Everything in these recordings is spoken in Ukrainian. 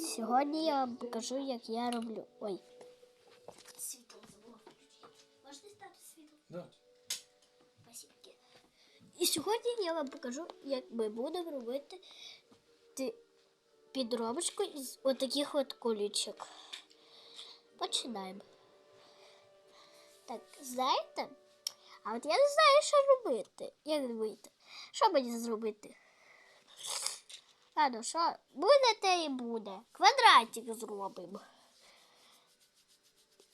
Сьогодні я вам покажу, як я роблю. Ой. Світло забула включити. Можете стати світло? Да. Спасибо. І сьогодні я вам покажу, як ми будемо робити підробочку із отаких от колючок. Починаємо. Так, знаєте? А от я не знаю, що робити. Як думаєте? Що мені зробити? Ладно, що буде, те і буде. Квадратик зробимо.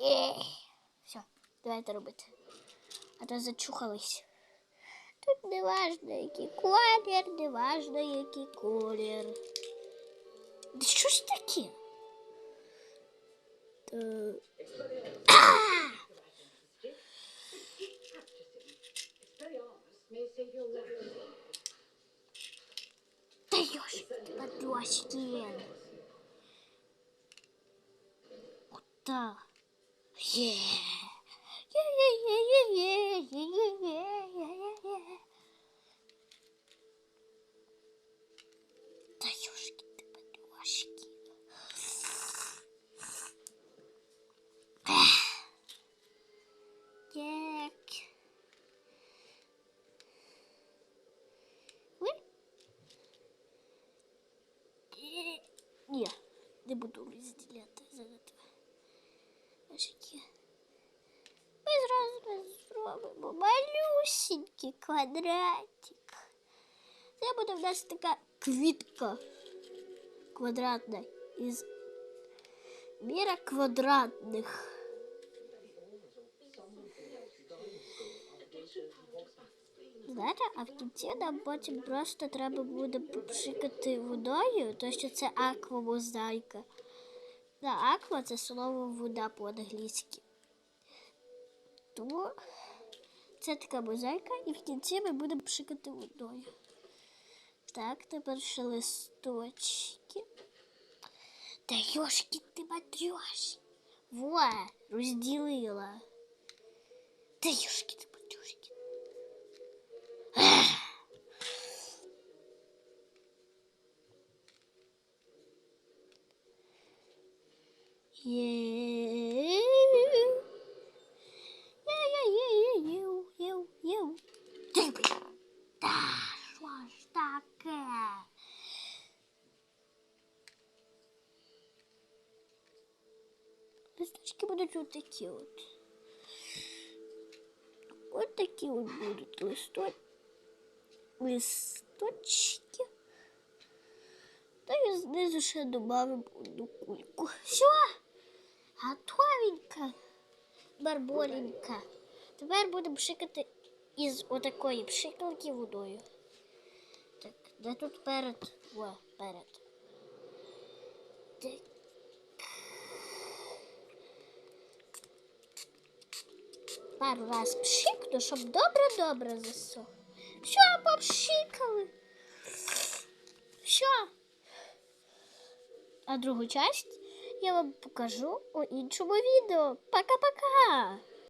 Ех. Все, давайте робити. А то зачухались. Тут не важно, який колір, не важно, який колір. Да що ж таке? Та... Та ёж, подвластен. Вот так. Yeah. не буду розділяти заради. Нашики. Ми зразу зробимо малюсенький квадратик. Це буде в нас така квітка квадратна із міра квадратних. Знаєте, а в кінці нам потім просто треба буде попшикати водою, тому що це аквамозаїка. Да, аква це слово вода по-англійськи. Тому це така мозаїка, і в кінці ми будемо пшикати водою. Так, тепер ще листочки. Та йошки ти матрьош. Во, розділила. Та йошки Листочки будуть от такі от. От такі от будуть листо... листочки. Та і знизу ще додамо одну кульку. Все, готовенько, барболенька. Тепер будемо пшикати із отакої пшикалки водою. Так, де тут перед? О, перед. Так. Пару раз пшикну, щоб добре-добре засох. Все, попшикали. Все. А другу часть я вам покажу у іншому відео. Пока-пока!